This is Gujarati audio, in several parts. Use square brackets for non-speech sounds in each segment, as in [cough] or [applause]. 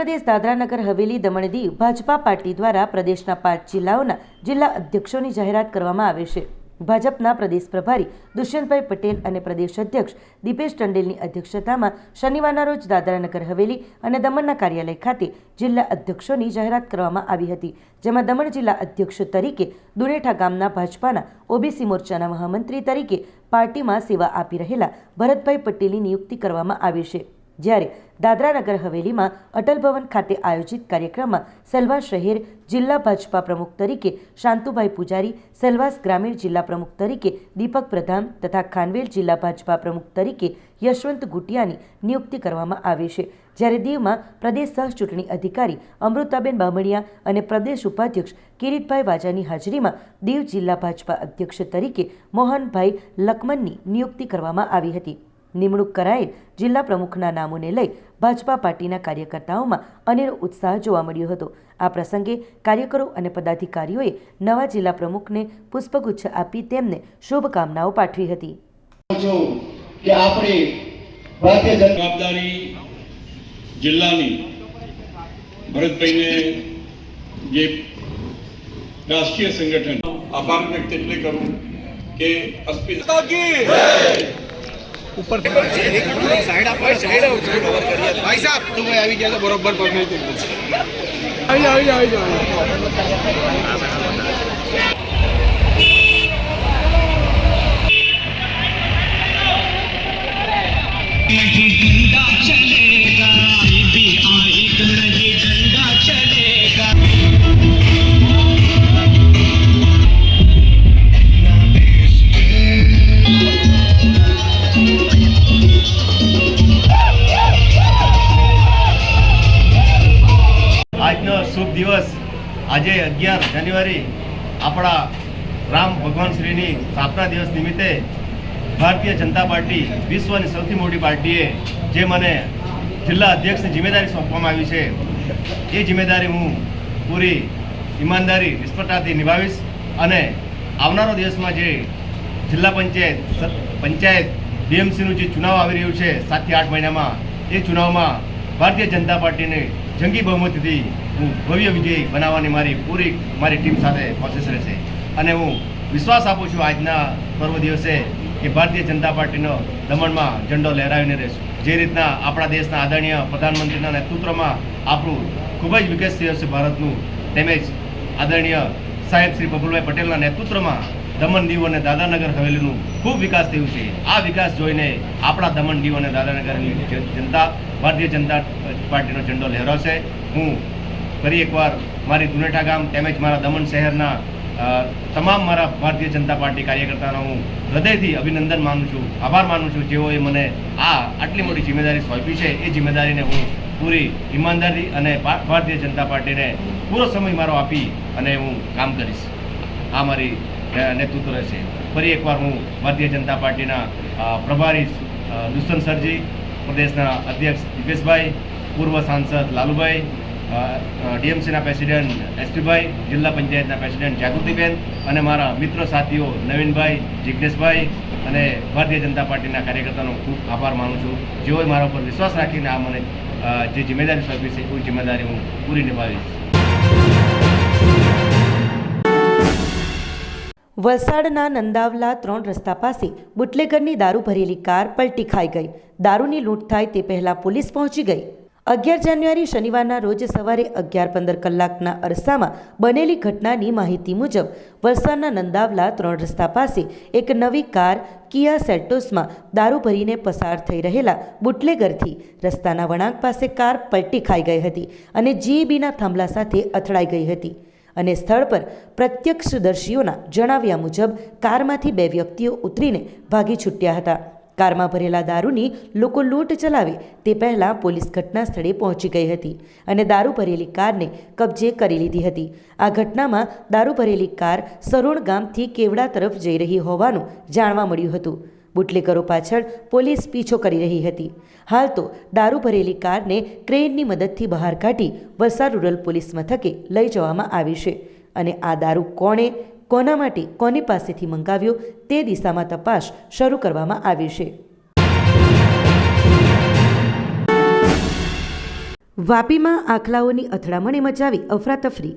પ્રદેશ દાદરાનગર હવેલી દમણ દીવ ભાજપા પાર્ટી દ્વારા પ્રદેશના પાંચ જિલ્લાઓના જિલ્લા અધ્યક્ષોની જાહેરાત કરવામાં આવે છે. ભાજપના પ્રદેશ પ્રભારી દુષ્યંતભાઈ પટેલ અને પ્રદેશ અધ્યક્ષ દીપેશ ટંડેલની અધ્યક્ષતામાં શનિવારના રોજ દાદરાનગર હવેલી અને દમણના કાર્યાલય ખાતે જિલ્લા અધ્યક્ષોની જાહેરાત કરવામાં આવી હતી, જેમાં દમણ જિલ્લા અધ્યક્ષ તરીકે દુનેઠા ગામના ભાજપાના ઓબીસી મોરચાના મહામંત્રી તરીકે પાર્ટીમાં સેવા આપી રહેલા ભરતભાઈ પટેલની નિયુક્તિ કરવામાં આવી છે. જ્યારે દાદરાનગર હવેલીમાં અટલ ભવન ખાતે આયોજિત કાર્યક્રમમાં સેલવાસ શહેર જિલ્લા ભાજપા પ્રમુખ તરીકે શાંતુભાઈ પૂજારી, સેલવાસ ગ્રામીણ જિલ્લા પ્રમુખ તરીકે દીપક પ્રધાન તથા ખાનવેલ જિલ્લા ભાજપા પ્રમુખ તરીકે યશવંત ગુટિયાની નિયુક્તિ કરવામાં આવી છે. જ્યારે દીવમાં પ્રદેશ સહ ચૂંટણી અધિકારી અમૃતાબેન બામણિયા અને પ્રદેશ ઉપાધ્યક્ષ કિરીટભાઈ વાજાની હાજરીમાં દીવ જિલ્લા ભાજપા અધ્યક્ષ તરીકે મોહનભાઈ લકમનની નિયુક્તિ કરવામાં આવી હતી. નિમણૂક કરાયેલ જિલ્લા પ્રમુખના નામોને લઈ ભાજપા પાર્ટીના કાર્યકર્તાઓમાં અનેરો ઉત્સાહ જોવા મળ્યો હતો. આ પ્રસંગે કાર્યકરો અને પદાધિકારીઓએ નવા જિલ્લા પ્રમુખને પુષ્પગુચ્છ આપી તેમને શુભકામનાઓ પાઠવી હતી. કે આપણે ભારતીય જવાબદારી જિલ્લાની ભરતભાઈને જે રાષ્ટ્રીય સંગઠન આભાર વ્યક્ત એટલે કરું કે અસ્મિતા ઉપર સાઈડ આપો સાઈડ આવો ભાઈ સાહેબ તમે આવી ગયા તો બરોબર પકડી દીધું આવી જાવ આવી જાવ આવી જાવ આજે અગિયાર જાન્યુઆરી આપણા રામ ભગવાન શ્રીની સ્થાપના દિવસ નિમિત્તે ભારતીય જનતા પાર્ટી વિશ્વની સૌથી મોટી પાર્ટીએ જે મને જિલ્લા અધ્યક્ષની જિમ્મેદારી સોંપવામાં આવી છે, એ જિમ્મેદારી હું પૂરી ઈમાનદારી, નિષ્ફળતાથી નિભાવીશ અને આવનારો દિવસમાં જે જિલ્લા પંચાયત પંચાયત ડીએમસીનું જે ચુનાવ આવી રહ્યું છે સાતથી આઠ મહિનામાં, એ ચુનાવમાં ભારતીય જનતા પાર્ટીને જંગી બહુમતીથી હું ભવ્ય વિજય બનાવવાની મારી પૂરી મારી ટીમ સાથે કોશિશ રહેશે અને હું વિશ્વાસ આપું છું આજના પર્વ દિવસે કે ભારતીય જનતા પાર્ટીનો દમણમાં ઝંડો લહેરાવીને રહેશું. જે રીતના આપણા દેશના આદરણીય પ્રધાનમંત્રીના નેતૃત્વમાં આપણું ખૂબ જ વિકસિત થયું છે ભારતનું, તેમજ આદરણીય સાહેબ શ્રી બબુલભાઈ પટેલના નેતૃત્વમાં દમણ દીવ અને દાદાનગર હવેલીનું ખૂબ વિકાસ થયું છે. આ વિકાસ જોઈને આપણા દમણ દીવ અને દાદાનગરની જનતા, ભારતીય જનતા પાર્ટીનો ઝંડો લહેરાવશે. હું ફરી એકવાર મારી દુનેઠા ગામ તેમજ મારા દમણ શહેરના તમામ મારા ભારતીય જનતા પાર્ટી કાર્યકર્તાનો હું હૃદયથી અભિનંદન માનું છું, આભાર માનું છું. જેઓએ મને આ આટલી મોટી જિમ્મેદારી સોંપી છે, એ જિમ્મેદારીને હું પૂરી ઈમાનદારી અને ભારતીય જનતા પાર્ટીને પૂરો સમય મારો આપી અને હું કામ કરીશ. આ મારી નેતૃત્વ રહેશે. ફરી એકવાર હું ભારતીય જનતા પાર્ટીના પ્રભારી દુષ્યંત સરજી, પ્રદેશના અધ્યક્ષ દિપેશભાઈ, પૂર્વ સાંસદ લાલુભાઈ ડીએમસીના પ્રેસિડેન્ટ એસપીભાઈ, જિલ્લા પંચાયતના પ્રેસિડેન્ટ જાગૃતિબેન અને મારા મિત્ર સાથીઓ નવીનભાઈ જિજ્ઞેશભાઈ અને ભારતીય જનતા પાર્ટીના કાર્યકર્તાનો ખૂબ આભાર માનું છું. જેઓએ મારા ઉપર વિશ્વાસ રાખીને આ મને જે જિમ્મેદારી સોંપી છે, એ જિમ્મેદારી હું પૂરી નિભાવીશ. વલસાડના નંદાવલા ત્રણ રસ્તા પાસે બુટલેગરની દારૂ ભરેલી કાર પલટી ખાઈ ગઈ. દારૂની લૂંટ થાય તે પહેલાં પોલીસ પહોંચી ગઈ. અગિયાર જાન્યુઆરી શનિવારના રોજ સવારે અગિયાર પંદર કલાકના અરસામાં બનેલી ઘટનાની માહિતી મુજબ વલસાડના નંદાવલા ત્રણ રસ્તા પાસે એક નવી કાર કિયા સેલ્ટોસમાં દારૂ ભરીને પસાર થઈ રહેલા બુટલેગરથી રસ્તાના વળાંક પાસે કાર પલટી ખાઈ ગઈ હતી અને જીઈબીના થાંભલા સાથે અથડાઈ ગઈ હતી અને સ્થળ પર પ્રત્યક્ષદર્શીઓના જણાવ્યા મુજબ કારમાંથી બે વ્યક્તિઓ ઉતરીને ભાગી છૂટ્યા હતા. કારમાં ભરેલા દારૂની લોકો લૂંટ ચલાવે તે પહેલાં પોલીસ ઘટના સ્થળે પહોંચી ગઈ હતી અને દારૂ ભરેલી કારને કબજે કરી લીધી હતી. આ ઘટનામાં દારૂ ભરેલી કાર સરોણ ગામથી કેવડા તરફ જઈ રહી હોવાનું જાણવા મળ્યું હતું. બુટલેકરો પાછળ પોલીસ પીછો કરી રહી હતી. હાલ તો દારૂ ભરેલી કારને ક્રેનની મદદથી બહાર કાઢી વલસાડ રૂરલ પોલીસ મથકે લઈ જવામાં આવી છે. અને આ દારૂ કોણે કોના માટે કોની પાસેથી મંગાવ્યો તે દિશામાં તપાસ શરૂ કરવામાં આવી છે. વાપીમાં આખલાઓની અથડામણે મચાવી અફરાતફરી.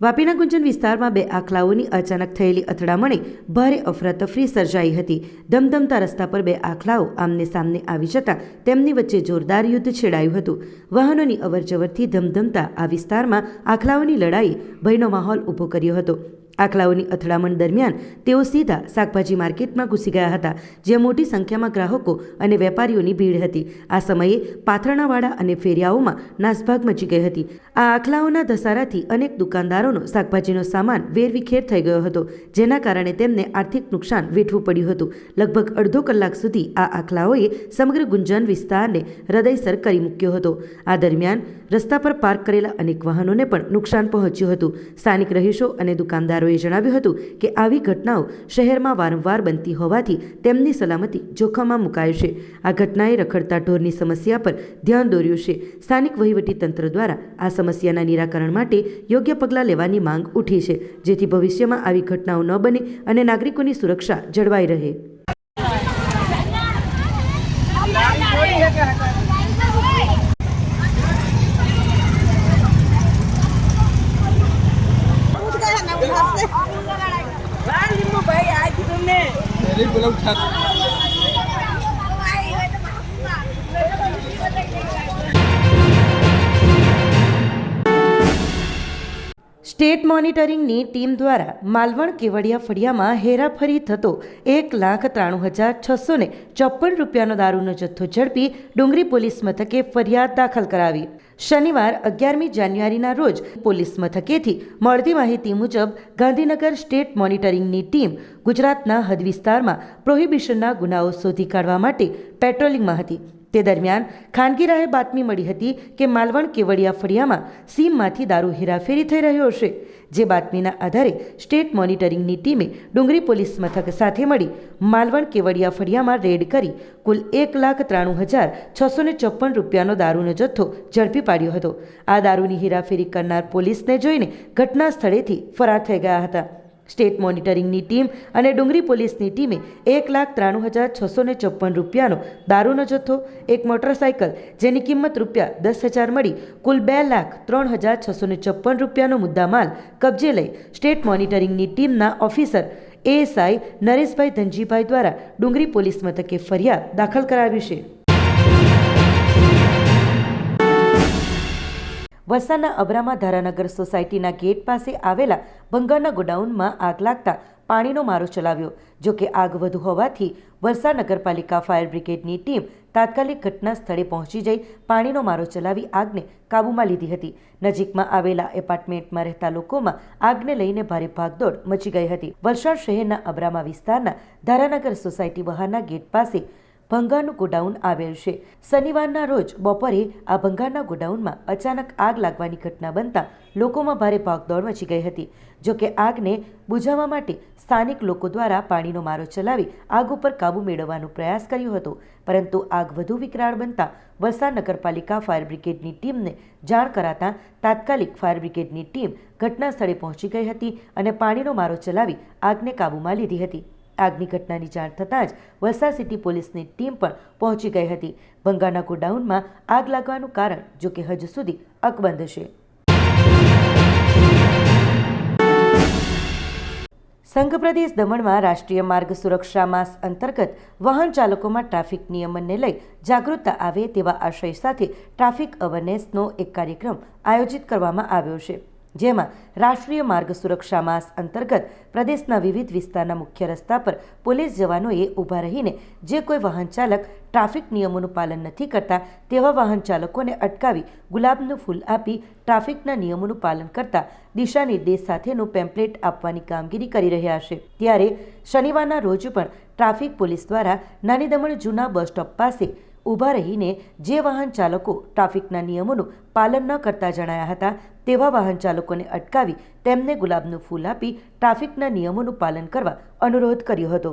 વાપીના ગુંજન વિસ્તારમાં બે આખલાઓની અચાનક થયેલી અથડામણે ભારે અફરાતફરી સર્જાઈ હતી. ધમધમતા રસ્તા પર બે આખલાઓ આમને સામને આવી જતાં તેમની વચ્ચે જોરદાર યુદ્ધ છેડાયું હતું. વાહનોની અવરજવરથી ધમધમતા આ વિસ્તારમાં આખલાઓની લડાઈએ ભયનો માહોલ ઊભો કર્યો હતો. આખલાઓની અથડામણ દરમિયાન તેઓ સીધા શાકભાજી માર્કેટમાં ઘૂસી ગયા હતા, જ્યાં મોટી સંખ્યામાં ગ્રાહકો અને વેપારીઓની ભીડ હતી. આ સમયે પાથરણાવાળા અને ફેરિયાઓમાં નાસભાગ મચી ગઈ હતી. આ આખલાઓના ધસારાથી અનેક દુકાનદારોનો શાકભાજીનો સામાન વેરવિખેર થઈ ગયો હતો, જેના કારણે તેમને આર્થિક નુકસાન વેઠવું પડ્યું હતું. લગભગ અડધો કલાક સુધી આ આખલાઓએ સમગ્ર ગુંજન વિસ્તારને હૃદયસર કરી મૂક્યો હતો. આ દરમિયાન રસ્તા પર પાર્ક કરેલા અનેક વાહનોને પણ નુકસાન પહોંચ્યું હતું. સ્થાનિક રહીશો અને દુકાનદારોએ જણાવ્યું હતું કે આવી ઘટનાઓ શહેરમાં વારંવાર બનતી હોવાથી તેમની સલામતી જોખમમાં મુકાય છે. આ ઘટનાએ રખડતા ઢોરની સમસ્યા પર ધ્યાન દોર્યું છે. સ્થાનિક વહીવટીતંત્ર દ્વારા આ સમસ્યાના નિરાકરણ માટે યોગ્ય પગલાં લેવાની માંગ ઉઠી છે, જેથી ભવિષ્યમાં આવી ઘટનાઓ ન બને અને નાગરિકોની સુરક્ષા જળવાઈ રહે. 他 [laughs] સ્ટેટ મોનિટરિંગની ટીમ દ્વારા માલવણ કેવડિયા ફળિયામાં હેરાફરી થતો એક લાખ ત્રાણું હજાર છસો ને ચોપન રૂપિયાનો દારૂનો જથ્થો ઝડપી ડુંગરી પોલીસ મથકે ફરિયાદ દાખલ કરાવી. શનિવાર અગિયારમી જાન્યુઆરીના રોજ પોલીસ મથકેથી મળતી માહિતી મુજબ ગાંધીનગર સ્ટેટ મોનિટરિંગની ટીમ ગુજરાતના હદ વિસ્તારમાં પ્રોહિબિશનના ગુનાઓ શોધી કાઢવા માટે પેટ્રોલિંગમાં હતી. તે દરમિયાન ખાનગી રાહે બાતમી મળી હતી કે માલવણ કેવડિયા ફળિયામાં સીમમાંથી દારૂ હેરાફેરી થઈ રહ્યો છે જે બાતમીના આધારે સ્ટેટ મોનિટરિંગની ટીમે ડુંગરી પોલીસ મથક સાથે મળી માલવણ કેવડિયા ફળિયામાં રેડ કરી કુલ એક લાખ ત્રાણું હજાર છસો ને ચોપન રૂપિયાનો દારૂનો જથ્થો ઝડપી પાડ્યો હતો. આ દારૂની હેરાફેરી કરનાર પોલીસને જોઈને ઘટના સ્થળેથી ફરાર થઈ ગયા હતા. સ્ટેટ મોનિટરિંગની ટીમ અને ડુંગરી પોલીસની ટીમે એક લાખ ત્રાણું હજાર છસો ને ચોપન રૂપિયાનો દારૂનો જથ્થો, એક મોટરસાયકલ જેની કિંમત રૂપિયા દસ હજાર મળી કુલ બે લાખ ત્રણ હજાર છસો ને ચોપન રૂપિયાનો મુદ્દામાલ કબજે લઈ સ્ટેટ મોનિટરિંગની ટીમના ઓફિસર એએસઆઈ નરેશભાઈ ધનજીભાઈ દ્વારા ડુંગરી પોલીસ મથકે ફરિયાદ દાખલ કરાવી છે. વલસાડના અબરામાં ધારાનગર સોસાયટીના ગેટ પાસે આવેલા બંગાળના ગોડાઉનમાં આગ લાગતા પાણીનો મારો ચલાવ્યો. જો કે આગ વધુ હોવાથી વલસાડ નગરપાલિકા ફાયર બ્રિગેડની ટીમ તાત્કાલિક ઘટના સ્થળે પહોંચી જઈ પાણીનો મારો ચલાવી આગને કાબૂમાં લીધી હતી. નજીકમાં આવેલા એપાર્ટમેન્ટમાં રહેતા લોકોમાં આગને લઈને ભારે ભાગદોડ મચી ગઈ હતી. વલસાડ શહેરના અબરામા વિસ્તારના ધારાનગર સોસાયટી બહારના ગેટ પાસે ભંગારનું ગોડાઉન આવેલ છે. શનિવારના રોજ બપોરે આ ભંગારના ગોડાઉનમાં અચાનક આગ લાગવાની ઘટના બનતા લોકોમાં ભારે ભાગદોડ મચી ગઈ હતી. જોકે આગને બુઝાવવા માટે સ્થાનિક લોકો દ્વારા પાણીનો મારો ચલાવી આગ ઉપર કાબૂ મેળવવાનો પ્રયાસ કર્યો હતો. પરંતુ આગ વધુ વિકરાળ બનતા વલસાડ નગરપાલિકા ફાયર બ્રિગેડની ટીમને જાણ કરાતા તાત્કાલિક ફાયર બ્રિગેડની ટીમ ઘટના સ્થળે પહોંચી ગઈ હતી અને પાણીનો મારો ચલાવી આગને કાબૂમાં લીધી હતી. આગની ઘટનાની જાણ થતાં જ વલસાડ સિટી પોલીસની ટીમ પણ પહોંચી ગઈ હતી. બંગાળના ગોડાઉનમાં આગ લાગવાનું કારણ જો કે હજુ સુધી અકબંધ છે. સંઘ પ્રદેશ દમણમાં રાષ્ટ્રીય માર્ગ સુરક્ષા માસ અંતર્ગત વાહન ચાલકોમાં ટ્રાફિક નિયમનને લઈ જાગૃતતા આવે તેવા આશય સાથે ટ્રાફિક અવેરનેસનો એક કાર્યક્રમ આયોજિત કરવામાં આવ્યો છે. જેમાં રાષ્ટ્રીય માર્ગ સુરક્ષા માસ અંતર્ગત પ્રદેશના વિવિધ વિસ્તારના મુખ્ય રસ્તા પર પોલીસ જવાનોએ ઊભા રહીને જે કોઈ વાહન ચાલક ટ્રાફિક નિયમોનું પાલન નથી કરતા તેવા વાહન ચાલકોને અટકાવી ગુલાબનું ફૂલ આપી ટ્રાફિકના નિયમોનું પાલન કરતા દિશા નિર્દેશ સાથેનું પેમ્પલેટ આપવાની કામગીરી કરી રહ્યા છે. ત્યારે શનિવારના રોજ પણ ટ્રાફિક પોલીસ દ્વારા નાની દમણ જૂના બસ સ્ટોપ પાસે ઊભા રહીને જે વાહન ચાલકો ટ્રાફિકના નિયમોનું પાલન ન કરતા જણાયા હતા, તેવા વાહન ચાલકોને અટકાવી તેમને ગુલાબનું ફૂલ આપી ટ્રાફિકના નિયમોનું પાલન કરવા અનુરોધ કર્યો હતો.